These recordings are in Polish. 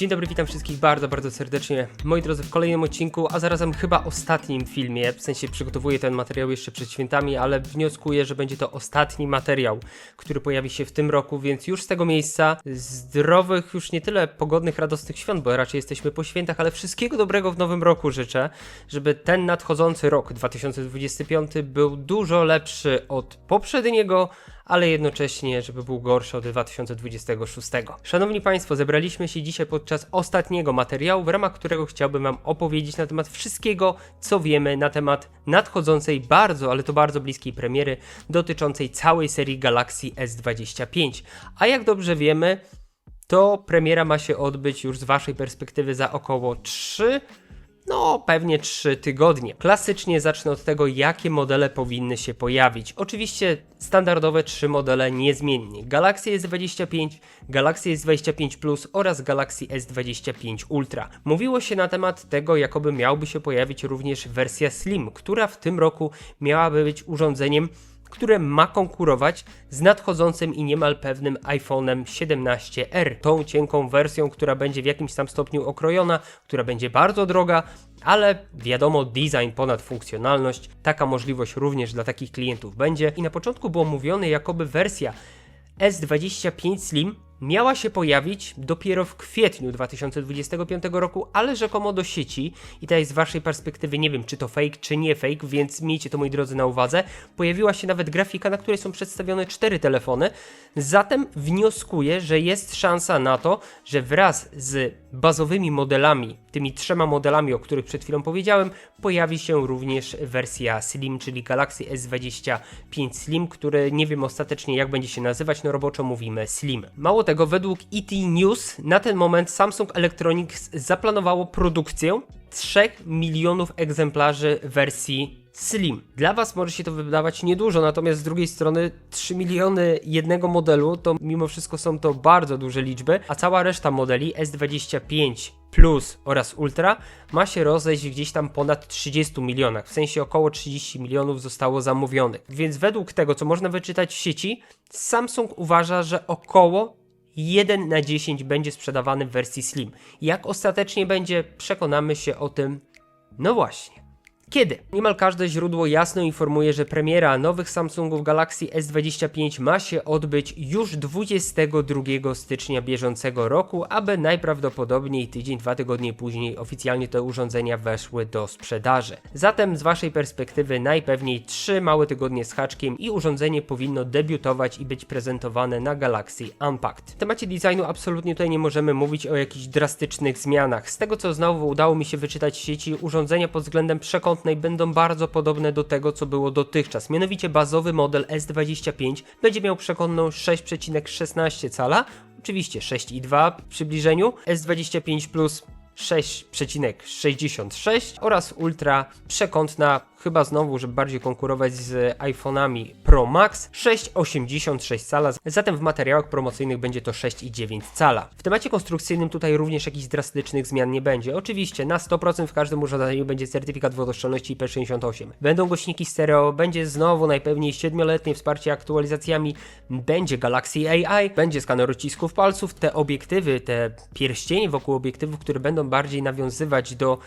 Dzień dobry, witam wszystkich bardzo, bardzo serdecznie. Moi drodzy, w kolejnym odcinku, a zarazem chyba ostatnim filmie, w sensie przygotowuję ten materiał jeszcze przed świętami, ale wnioskuję, że będzie to ostatni materiał, który pojawi się w tym roku, więc już z tego miejsca zdrowych, już nie tyle pogodnych, radosnych świąt, bo raczej jesteśmy po świętach, ale wszystkiego dobrego w nowym roku życzę, żeby ten nadchodzący rok 2025 był dużo lepszy od poprzedniego, ale jednocześnie, żeby był gorszy od 2026. Szanowni Państwo, zebraliśmy się dzisiaj podczas ostatniego materiału, w ramach którego chciałbym Wam opowiedzieć na temat wszystkiego, co wiemy na temat nadchodzącej bardzo, ale to bardzo bliskiej premiery dotyczącej całej serii Galaxy S25. A jak dobrze wiemy, to premiera ma się odbyć już z Waszej perspektywy za około 3 no, pewnie 3 tygodnie. Klasycznie zacznę od tego, jakie modele powinny się pojawić. Oczywiście standardowe trzy modele niezmiennie. Galaxy S25, Galaxy S25 Plus oraz Galaxy S25 Ultra. Mówiło się na temat tego, jakoby miałby się pojawić również wersja Slim, która w tym roku miałaby być urządzeniem które ma konkurować z nadchodzącym i niemal pewnym iPhone'em 17R. Tą cienką wersją, która będzie w jakimś tam stopniu okrojona, która będzie bardzo droga, ale wiadomo, design ponad funkcjonalność. Taka możliwość również dla takich klientów będzie. I na początku było mówione, jakoby wersja S25 Slim miała się pojawić dopiero w kwietniu 2025 roku, ale rzekomo do sieci, i tutaj z waszej perspektywy nie wiem, czy to fake, czy nie fake, więc miejcie to moi drodzy na uwadze, pojawiła się nawet grafika, na której są przedstawione cztery telefony, zatem wnioskuję, że jest szansa na to, że wraz z bazowymi modelami, tymi trzema modelami, o których przed chwilą powiedziałem, pojawi się również wersja Slim, czyli Galaxy S25 Slim, który nie wiem ostatecznie jak będzie się nazywać, no roboczo mówimy Slim. Mało tego, według ET News na ten moment Samsung Electronics zaplanowało produkcję 3 milionów egzemplarzy wersji Slim. Dla Was może się to wydawać niedużo, natomiast z drugiej strony 3 miliony jednego modelu to mimo wszystko są to bardzo duże liczby, a cała reszta modeli S25 Plus oraz Ultra ma się rozejść gdzieś tam ponad 30 milionach, w sensie około 30 milionów zostało zamówionych. Więc według tego, co można wyczytać w sieci, Samsung uważa, że około 1 na 10 będzie sprzedawany w wersji Slim. Jak ostatecznie będzie, przekonamy się o tym, no właśnie. Kiedy? Niemal każde źródło jasno informuje, że premiera nowych Samsungów Galaxy S25 ma się odbyć już 22 stycznia bieżącego roku, aby najprawdopodobniej tydzień, dwa tygodnie później oficjalnie te urządzenia weszły do sprzedaży. Zatem z Waszej perspektywy najpewniej 3 małe tygodnie z haczkiem i urządzenie powinno debiutować i być prezentowane na Galaxy Unpacked. W temacie designu absolutnie tutaj nie możemy mówić o jakichś drastycznych zmianach. Z tego co znowu udało mi się wyczytać w sieci, urządzenia pod względem będą bardzo podobne do tego, co było dotychczas. Mianowicie bazowy model S25 będzie miał przekątną 6,16 cala, oczywiście 6,2 w przybliżeniu, S25 Plus 6,66 oraz Ultra przekątna, chyba znowu, żeby bardziej konkurować z iPhone'ami Pro Max, 6,86 cala, zatem w materiałach promocyjnych będzie to 6,9 cala. W temacie konstrukcyjnym tutaj również jakichś drastycznych zmian nie będzie. Oczywiście na 100% w każdym urządzeniu będzie certyfikat wodoszczelności IP68. Będą głośniki stereo, będzie znowu najpewniej 7-letnie wsparcie aktualizacjami, będzie Galaxy AI, będzie skaner odcisków palców, te obiektywy, te pierścienie wokół obiektywów, które będą bardziej nawiązywać do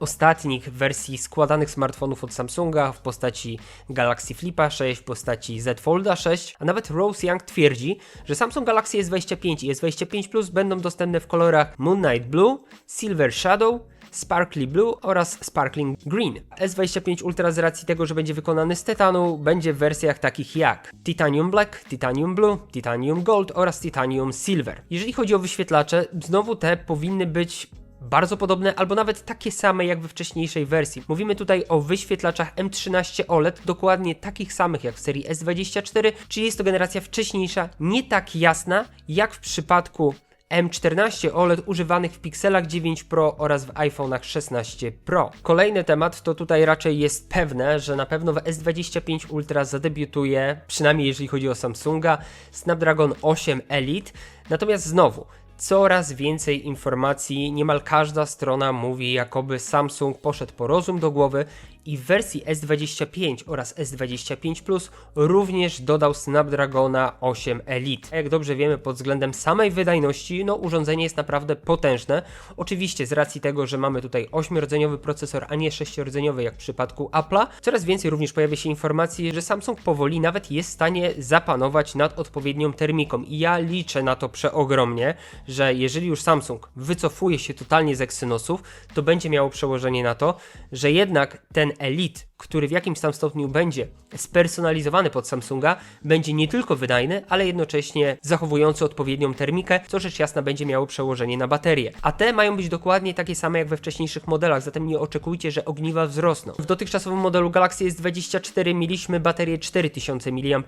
ostatnich wersji składanych smartfonów od Samsunga w postaci Galaxy Flipa 6, w postaci Z Folda 6, a nawet Rose Young twierdzi, że Samsung Galaxy S25 i S25 Plus będą dostępne w kolorach Moonlight Blue, Silver Shadow, Sparkly Blue oraz Sparkling Green. S25 Ultra z racji tego, że będzie wykonany z tytanu, będzie w wersjach takich jak Titanium Black, Titanium Blue, Titanium Gold oraz Titanium Silver. Jeżeli chodzi o wyświetlacze, znowu te powinny być bardzo podobne albo nawet takie same jak we wcześniejszej wersji. Mówimy tutaj o wyświetlaczach M13 OLED, dokładnie takich samych jak w serii S24, czyli jest to generacja wcześniejsza, nie tak jasna jak w przypadku M14 OLED używanych w Pixelach 9 Pro oraz w iPhone'ach 16 Pro. Kolejny temat to tutaj raczej jest pewne, że na pewno w S25 Ultra zadebiutuje, przynajmniej jeżeli chodzi o Samsunga, Snapdragon 8 Elite. Natomiast znowu, coraz więcej informacji, niemal każda strona mówi, jakoby Samsung poszedł po rozum do głowy i w wersji S25 oraz S25 Plus również dodał Snapdragona 8 Elite. Jak dobrze wiemy, pod względem samej wydajności, no urządzenie jest naprawdę potężne. Oczywiście z racji tego, że mamy tutaj 8-rdzeniowy procesor, a nie 6-rdzeniowy jak w przypadku Apple'a, coraz więcej również pojawia się informacji, że Samsung powoli nawet jest w stanie zapanować nad odpowiednią termiką. I ja liczę na to przeogromnie, że jeżeli już Samsung wycofuje się totalnie z Exynosów, to będzie miało przełożenie na to, że jednak ten Elite, który w jakimś tam stopniu będzie spersonalizowany pod Samsunga, będzie nie tylko wydajny, ale jednocześnie zachowujący odpowiednią termikę, co rzecz jasna będzie miało przełożenie na baterie. A te mają być dokładnie takie same jak we wcześniejszych modelach, zatem nie oczekujcie, że ogniwa wzrosną. W dotychczasowym modelu Galaxy S24 mieliśmy baterię 4000 mAh,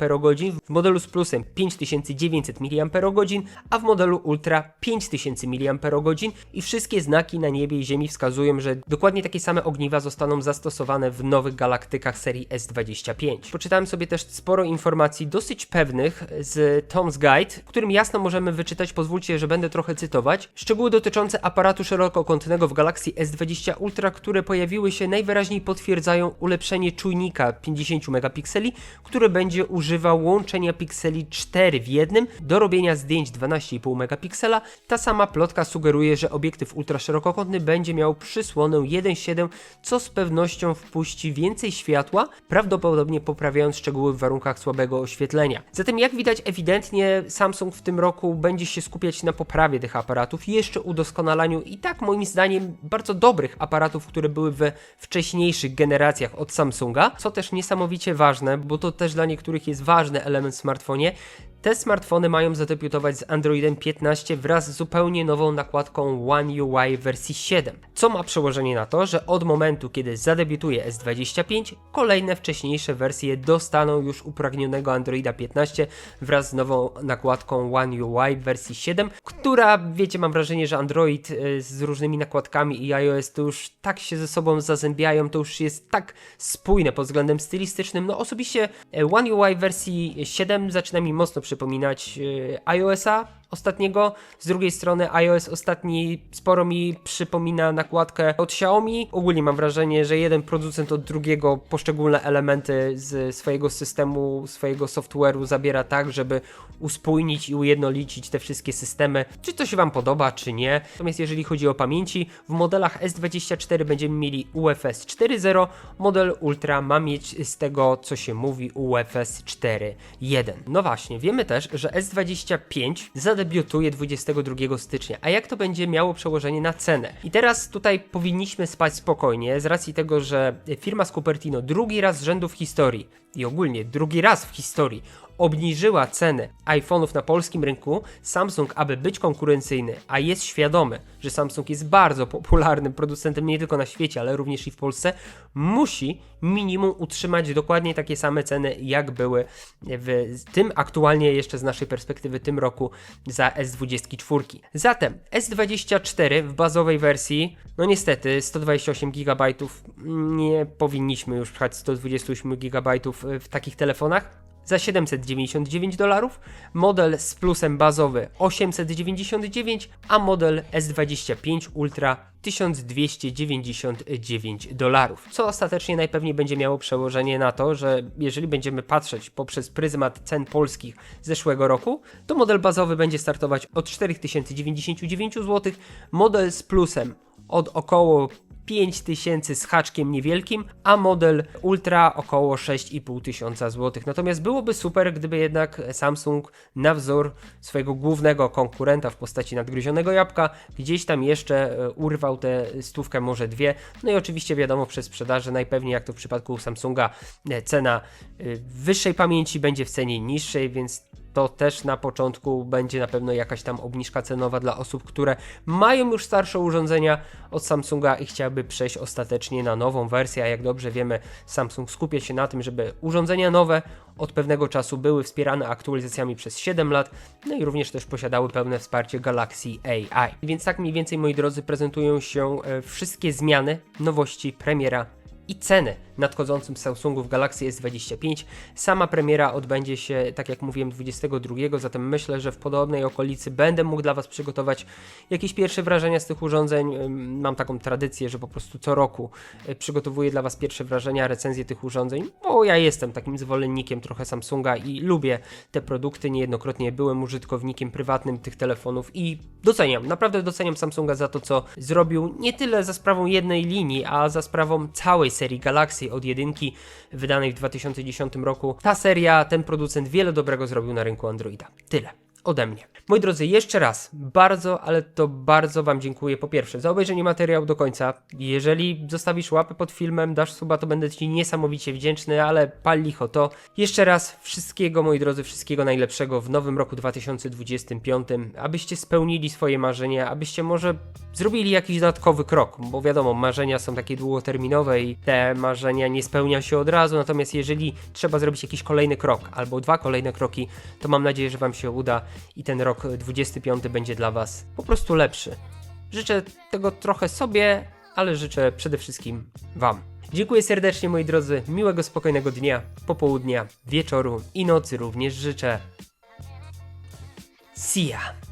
w modelu z Plusem 5900 mAh, a w modelu Ultra 5000 mAh i wszystkie znaki na niebie i ziemi wskazują, że dokładnie takie same ogniwa zostaną zastosowane w nowych galaktykach serii S25. Poczytałem sobie też sporo informacji dosyć pewnych z Tom's Guide, w którym jasno możemy wyczytać, pozwólcie, że będę trochę cytować, szczegóły dotyczące aparatu szerokokątnego w Galaxy S20 Ultra, które pojawiły się najwyraźniej potwierdzają ulepszenie czujnika 50 megapikseli, który będzie używał łączenia pikseli 4 w jednym do robienia zdjęć 12,5 megapiksela. Ta sama plotka sugeruje, że obiektyw ultraszerokokątny będzie miał przysłonę 1.7, co z pewnością wpuści więcej światła, prawdopodobnie poprawiając szczegóły w warunkach słabego oświetlenia. Zatem jak widać ewidentnie Samsung w tym roku będzie się skupiać na poprawie tych aparatów, jeszcze udoskonalaniu i tak moim zdaniem bardzo dobrych aparatów, które były we wcześniejszych generacjach od Samsunga, co też niesamowicie ważne, bo to też dla niektórych jest ważny element w smartfonie. Te smartfony mają zadebiutować z Androidem 15 wraz z zupełnie nową nakładką One UI wersji 7, co ma przełożenie na to, że od momentu, kiedy zadebiutuje S25, kolejne wcześniejsze wersje dostaną już upragnionego Androida 15 wraz z nową nakładką One UI wersji 7, która, wiecie, mam wrażenie, że Android y, z różnymi nakładkami i iOS to już tak się ze sobą zazębiają, to już jest tak spójne pod względem stylistycznym. No osobiście y, One UI wersji 7 zaczyna mi mocno przypominać y, iOS-a ostatniego. Z drugiej strony iOS ostatni sporo mi przypomina nakładkę od Xiaomi. Ogólnie mam wrażenie, że jeden producent od drugiego poszczególne elementy z swojego systemu, swojego software'u zabiera tak, żeby uspójnić i ujednolicić te wszystkie systemy. Czy to się Wam podoba, czy nie. Natomiast jeżeli chodzi o pamięci, w modelach S24 będziemy mieli UFS 4.0, model Ultra ma mieć z tego, co się mówi, UFS 4.1. No właśnie, wiemy też, że S25 zadebiutuje 22 stycznia, a jak to będzie miało przełożenie na cenę? I teraz tutaj powinniśmy spać spokojnie, z racji tego, że firma z Cupertino drugi raz z rzędu w historii i ogólnie drugi raz w historii obniżyła cenę iPhone'ów na polskim rynku, Samsung, aby być konkurencyjny, a jest świadomy, że Samsung jest bardzo popularnym producentem nie tylko na świecie, ale również i w Polsce, musi minimum utrzymać dokładnie takie same ceny, jak były w tym aktualnie jeszcze z naszej perspektywy tym roku za S24. Zatem S24 w bazowej wersji, no niestety 128 GB nie powinniśmy już pchać 128 GB w takich telefonach za 799 dolarów, model z plusem bazowy 899, a model S25 Ultra 1299 dolarów. Co ostatecznie najpewniej będzie miało przełożenie na to, że jeżeli będziemy patrzeć poprzez pryzmat cen polskich zeszłego roku, to model bazowy będzie startować od 4099 zł, model z plusem od około 5000 z haczkiem niewielkim, a model Ultra około 6500 zł. Natomiast byłoby super, gdyby jednak Samsung na wzór swojego głównego konkurenta w postaci nadgryzionego jabłka gdzieś tam jeszcze e, urwał tę stówkę, może dwie. No i oczywiście wiadomo przez sprzedaży najpewniej jak to w przypadku Samsunga e, cena e, wyższej pamięci będzie w cenie niższej, więc to też na początku będzie na pewno jakaś tam obniżka cenowa dla osób, które mają już starsze urządzenia od Samsunga i chciałyby przejść ostatecznie na nową wersję. A jak dobrze wiemy, Samsung skupia się na tym, żeby urządzenia nowe od pewnego czasu były wspierane aktualizacjami przez 7 lat, no i również też posiadały pełne wsparcie Galaxy AI. Więc tak mniej więcej, moi drodzy, prezentują się e, wszystkie zmiany, nowości, premiera i ceny nadchodzącym Samsungów Galaxy S25. Sama premiera odbędzie się, tak jak mówiłem, 22, zatem myślę, że w podobnej okolicy będę mógł dla Was przygotować jakieś pierwsze wrażenia z tych urządzeń. Mam taką tradycję, że po prostu co roku y, przygotowuję dla Was pierwsze wrażenia, recenzje tych urządzeń, bo ja jestem takim zwolennikiem trochę Samsunga i lubię te produkty. Niejednokrotnie byłem użytkownikiem prywatnym tych telefonów i doceniam, naprawdę doceniam Samsunga za to, co zrobił nie tyle za sprawą jednej linii, a za sprawą całej serii Galaxy od jedynki wydanej w 2010 roku. Ta seria, ten producent wiele dobrego zrobił na rynku Androida. Tyle ode mnie. Moi drodzy, jeszcze raz bardzo, ale to bardzo Wam dziękuję po pierwsze za obejrzenie materiału do końca. Jeżeli zostawisz łapę pod filmem, dasz suba, to będę Ci niesamowicie wdzięczny, ale pal licho to. Jeszcze raz wszystkiego, moi drodzy, wszystkiego najlepszego w nowym roku 2025, abyście spełnili swoje marzenia, abyście może zrobili jakiś dodatkowy krok, bo wiadomo, marzenia są takie długoterminowe i te marzenia nie spełnia się od razu, natomiast jeżeli trzeba zrobić jakiś kolejny krok albo dwa kolejne kroki, to mam nadzieję, że Wam się uda i ten rok 25 będzie dla Was po prostu lepszy. Życzę tego trochę sobie, ale życzę przede wszystkim Wam. Dziękuję serdecznie moi drodzy, miłego, spokojnego dnia, popołudnia, wieczoru i nocy również życzę. See ya!